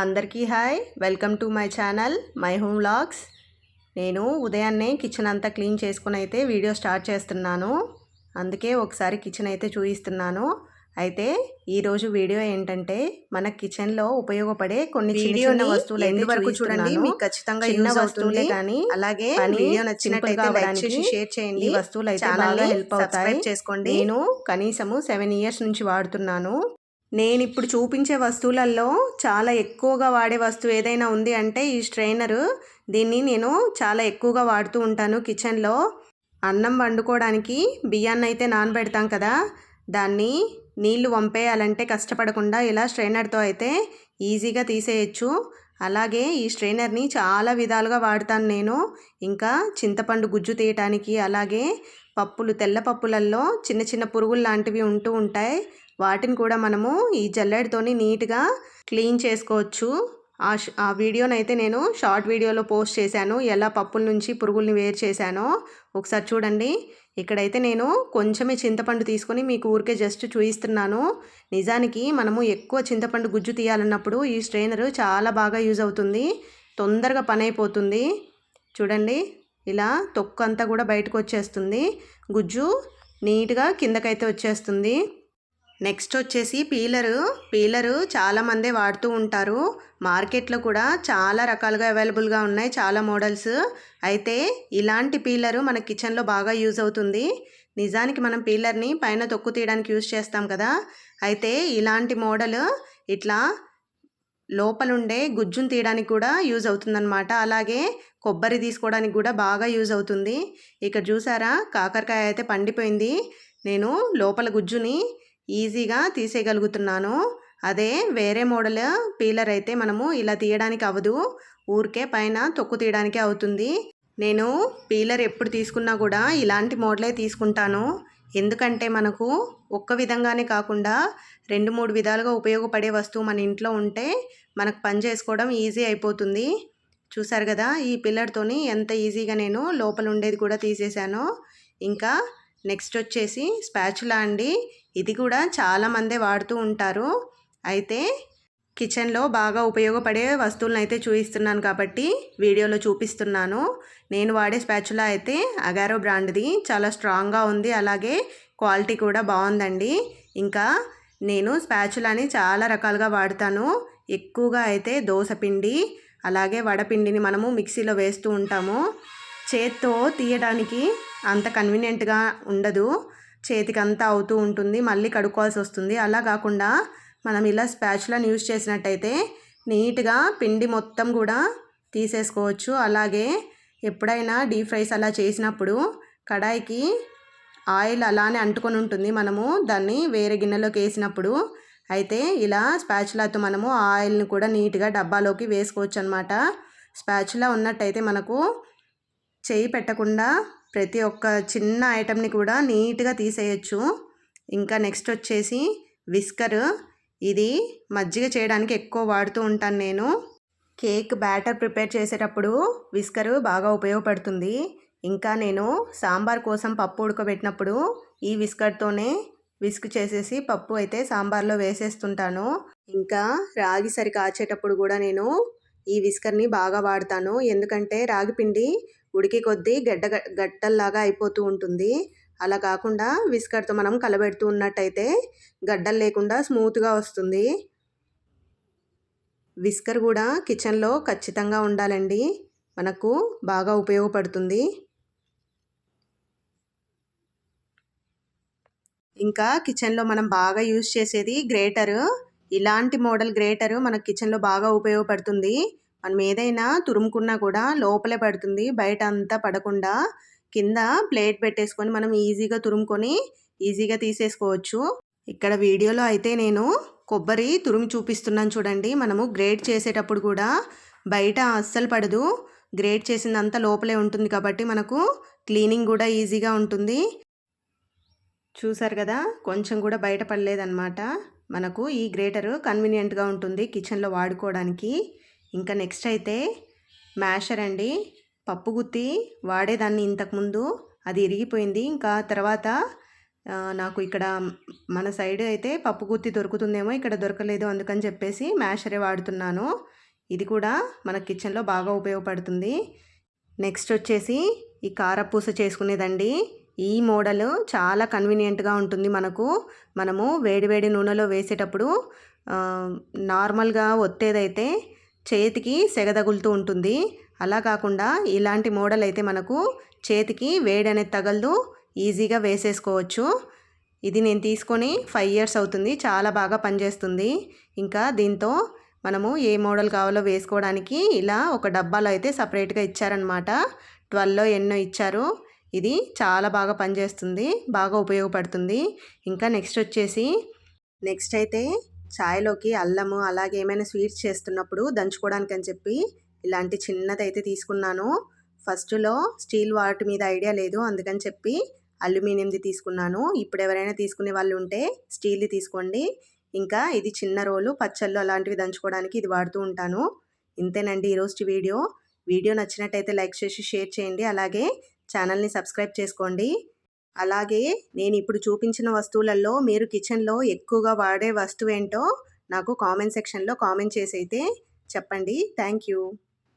అందరికీ hi. Welcome to my channel my home vlogs. నేను ఉదయాన్నే కిచెన్ అంతా క్లీన్ చేసుకుని అయితే వీడియో స్టార్ట్ చేస్తున్నాను. అందుకే ఒకసారి కిచెన్ అయితే చూపిస్తున్నాను అయితే ఈరోజు వీడియో ఏంటంటే మన కిచెన్లో ఉపయోగపడే కొన్ని చిన్న చిన్న వీడియోని వస్తువులు అయితే వరకు చూడండి. మీకు ఖచ్చితంగా చిన్న వస్తువులే కానీ అలాగే వీడియో లైక్ చేసి అవ్వడానికి షేర్ చేయండి. వస్తువులు అయితే బాగా హెల్ప్ అవుతాయి. సబ్స్క్రైబ్ చేసుకోండి. నేను కనీసము సెవెన్ ఇయర్స్ నుంచి వాడుతున్నాను. నేను ఇప్పుడు చూపించే వస్తువులలో చాలా ఎక్కువగా వాడే వస్తువు ఏదైనా ఉంది అంటే ఈ స్ట్రైనరు. దీన్ని నేను చాలా ఎక్కువగా వాడుతూ ఉంటాను కిచెన్లో. అన్నం వండుకోవడానికి బియ్యాన్ని అయితే నానబెడతాం కదా. దాన్ని నీళ్ళు వంపేయాలంటే కష్టపడకుండా ఇలా స్ట్రైనర్తో అయితే ఈజీగా తీసేయచ్చు. అలాగే ఈ స్ట్రైనర్ని చాలా విధాలుగా వాడతాను నేను. ఇంకా చింతపండు గుజ్జు తీయటానికి అలాగే పప్పులు తెల్ల పప్పులలో చిన్న చిన్న పురుగులు లాంటివి ఉంటూ ఉంటాయి. వాటిని కూడా మనము ఈ జల్లెడతోని నీట్గా క్లీన్ చేసుకోవచ్చు. ఆ ఆ వీడియోని అయితే నేను షార్ట్ వీడియోలో పోస్ట్ చేశాను. ఎలా పప్పుల నుంచి పురుగుల్ని వేరు చేశానో ఒకసారి చూడండి. ఇక్కడైతే నేను కొంచెమే చింతపండు తీసుకొని మీకు ఊరికే జస్ట్ చూపిస్తున్నాను నిజానికి మనము ఎక్కువ చింతపండు గుజ్జు తీయాలన్నప్పుడు ఈ స్ట్రైనర్ చాలా బాగా యూజ్ అవుతుంది. తొందరగా పని అయిపోతుంది. చూడండి. ఇలా తొక్కు అంతా కూడా బయటకు వచ్చేస్తుంది. గుజ్జు నీట్గా కిందకైతే వచ్చేస్తుంది. నెక్స్ట్ వచ్చేసి పీలరు. పీలరు చాలామందే వాడుతూ ఉంటారు. మార్కెట్లో కూడా చాలా రకాలుగా అవైలబుల్గా ఉన్నాయి. చాలా మోడల్స్. అయితే ఇలాంటి పీలరు మన కిచెన్లో బాగా యూజ్ అవుతుంది. నిజానికి మనం పీలర్ని పైన తొక్కు తీయడానికి యూజ్ చేస్తాం కదా. అయితే ఇలాంటి మోడల్ ఇట్లా లోపలుండే గుజ్జును తీయడానికి కూడా యూజ్ అవుతుందన్నమాట. అలాగే కొబ్బరి తీసుకోవడానికి కూడా బాగా యూజ్ అవుతుంది. ఇక్కడ చూసారా? కాకరకాయ అయితే పండిపోయింది. నేను లోపల గుజ్జుని ఈజీగా తీసేయగలుగుతున్నాను. అదే వేరే మోడల్ పీలర్ అయితే మనము ఇలా తీయడానికి అవ్వదు. ఊరికే పైన తొక్కు తీయడానికే అవుతుంది. నేను పీలర్ ఎప్పుడు తీసుకున్నా కూడా ఇలాంటి మోడలే తీసుకుంటాను. ఎందుకంటే మనకు ఒక్క విధంగానే కాకుండా రెండు మూడు విధాలుగా ఉపయోగపడే వస్తువు మన ఇంట్లో ఉంటే మనకు పని చేసుకోవడం ఈజీ అయిపోతుంది. చూసారు కదా ఈ పిల్లర్తోని ఎంత ఈజీగా నేను లోపల ఉండేది కూడా తీసేశాను. ఇంకా నెక్స్ట్ వచ్చేసి స్పాచులా అండి. ఇది కూడా చాలామందే వాడుతూ ఉంటారు. అయితే కిచెన్లో బాగా ఉపయోగపడే వస్తువులను అయితే చూపిస్తున్నాను కాబట్టి వీడియోలో చూపిస్తున్నాను. నేను వాడే స్పాచులా అయితే అగారో బ్రాండ్ది. చాలా స్ట్రాంగ్గా ఉంది. అలాగే క్వాలిటీ కూడా బాగుందండి. ఇంకా నేను స్పాచులాని చాలా రకాలుగా వాడతాను. ఎక్కువగా అయితే దోశపిండి అలాగే వడపిండిని మనము మిక్సీలో వేస్తూ ఉంటాము. చేత్తో తీయడానికి అంత కన్వీనియంట్గా ఉండదు. చేతికంతా అవుతూ ఉంటుంది మళ్ళీ కడుక్కోవాల్సి వస్తుంది. అలా కాకుండా మనం ఇలా స్పాచులను యూజ్ చేసినట్టయితే నీట్గా పిండి మొత్తం కూడా తీసేసుకోవచ్చు. అలాగే ఎప్పుడైనా డీప్ ఫ్రైస్ అలా చేసినప్పుడు కడాయికి ఆయిల్ అలానే అంటుకొని ఉంటుంది. మనము దాన్ని వేరే గిన్నెలోకి వేసినప్పుడు అయితే ఇలా స్పాచులాతో మనము ఆయిల్ని కూడా నీట్గా డబ్బాలోకి వేసుకోవచ్చు అనమాట స్పాచులా ఉన్నట్టయితే మనకు చేయి పెట్టకుండా ప్రతి ఒక్క చిన్న ఐటెంని కూడా నీట్గా తీసేయచ్చు. ఇంకా నెక్స్ట్ వచ్చేసి విస్కర్. ఇది మజ్జిగ చేయడానికి ఎక్కువ వాడుతూ ఉంటాను నేను. కేక్ బ్యాటర్ ప్రిపేర్ చేసేటప్పుడు విస్కర్ బాగా ఉపయోగపడుతుంది. ఇంకా నేను సాంబార్ కోసం పప్పు ఉడకబెట్టినప్పుడు ఈ విస్కర్తోనే విస్క్ చేసేసి పప్పు అయితే సాంబార్లో వేసేస్తుంటాను. ఇంకా రాగి సరి కాచేటప్పుడు కూడా నేను ఈ విస్కర్ని బాగా వాడతాను. ఎందుకంటే రాగి పిండి ఉడికి కొద్దీ గడ్డ గడ్డల్లాగా అయిపోతూ ఉంటుంది. అలా కాకుండా విస్కర్తో మనం కలబెడుతూ ఉన్నట్టయితే గడ్డలు లేకుండా స్మూత్గా వస్తుంది. విస్కర్ కూడా కిచెన్లో ఖచ్చితంగా ఉండాలండి. మనకు బాగా ఉపయోగపడుతుంది. ఇంకా కిచెన్లో మనం బాగా యూజ్ చేసేది గ్రేటర్. ఇలాంటి మోడల్ గ్రేటర్ మన కిచెన్లో బాగా ఉపయోగపడుతుంది. మనం ఏదైనా తురుముకున్నా కూడా లోపలే పడుతుంది. బయట అంతా పడకుండా కింద ప్లేట్ పెట్టేసుకొని మనం ఈజీగా తురుముకొని ఈజీగా తీసేసుకోవచ్చు. ఇక్కడ వీడియోలో అయితే నేను కొబ్బరి తురుము చూపిస్తున్నాను చూడండి. మనము గ్రేట్ చేసేటప్పుడు కూడా బయట అస్సలు పడదు. గ్రేట్ చేసిందంతా లోపలే ఉంటుంది కాబట్టి మనకు క్లీనింగ్ కూడా ఈజీగా ఉంటుంది. చూసారు కదా? కొంచెం కూడా బయట పడలేదన్నమాట. మనకు ఈ గ్రేటరు కన్వీనియంట్గా ఉంటుంది కిచెన్లో వాడుకోవడానికి. ఇంకా నెక్స్ట్ అయితే మ్యాషర్ అండి. పప్పు గుత్తి వాడేదాన్ని ఇంతకుముందు అది ఇరిగిపోయింది. ఇంకా తర్వాత నాకు ఇక్కడ మన సైడ్ అయితే పప్పు గుత్తి దొరుకుతుందేమో ఇక్కడ దొరకలేదు అందుకని చెప్పేసి మ్యాషరే వాడుతున్నాను. ఇది కూడా మన కిచెన్లో బాగా ఉపయోగపడుతుంది. నెక్స్ట్ వచ్చేసి ఈ కారపూస చేసుకునేదండి. ఈ మోడల్ చాలా కన్వీనియంట్గా ఉంటుంది మనకు. మనము వేడివేడి నూనెలో వేసేటప్పుడు నార్మల్గా ఒత్తేదైతే చేతికి సెగ తగులుతూ ఉంటుంది. అలా కాకుండా ఇలాంటి మోడల్ అయితే మనకు చేతికి వేడి అనేది తగలదు. ఈజీగా వేసేసుకోవచ్చు. ఇది నేను తీసుకొని ఫైవ్ ఇయర్స్ అవుతుంది. చాలా బాగా పనిచేస్తుంది. ఇంకా దీంతో మనము ఏ మోడల్ కావాలో వేసుకోవడానికి ఇలా ఒక డబ్బాలో అయితే సపరేట్గా ఇచ్చారనమాట ట్వెల్వ్లో ఎన్నో ఇచ్చారు. ఇది చాలా బాగా పనిచేస్తుంది. బాగా ఉపయోగపడుతుంది. ఇంకా నెక్స్ట్ వచ్చేసి నెక్స్ట్ అయితే చాయ్లోకి అల్లము అలాగే ఏమైనా స్వీట్స్ చేస్తున్నప్పుడు దంచుకోవడానికి అని చెప్పి ఇలాంటి చిన్నది అయితే తీసుకున్నాను. ఫస్ట్లో స్టీల్ వాటి మీద ఐడియా లేదు అందుకని చెప్పి అల్యూమినియంది తీసుకున్నాను. ఇప్పుడు ఎవరైనా తీసుకునే వాళ్ళు ఉంటే స్టీల్ది తీసుకోండి. ఇంకా ఇది చిన్న రోలు పచ్చళ్ళు అలాంటివి దంచుకోవడానికి ఇది వాడుతూ ఉంటాను. ఇంతేనండి ఈరోజు వీడియో. వీడియో నచ్చినట్టయితే లైక్ చేసి షేర్ చేయండి. అలాగే ఛానల్ని సబ్స్క్రైబ్ చేసుకోండి. అలాగే నేను ఇప్పుడు చూపించిన వస్తువులలో మీరు కిచెన్లో ఎక్కువగా వాడే వస్తువు ఏంటో నాకు కామెంట్ సెక్షన్లో కామెంట్ చేసి అయితే చెప్పండి. Thank you.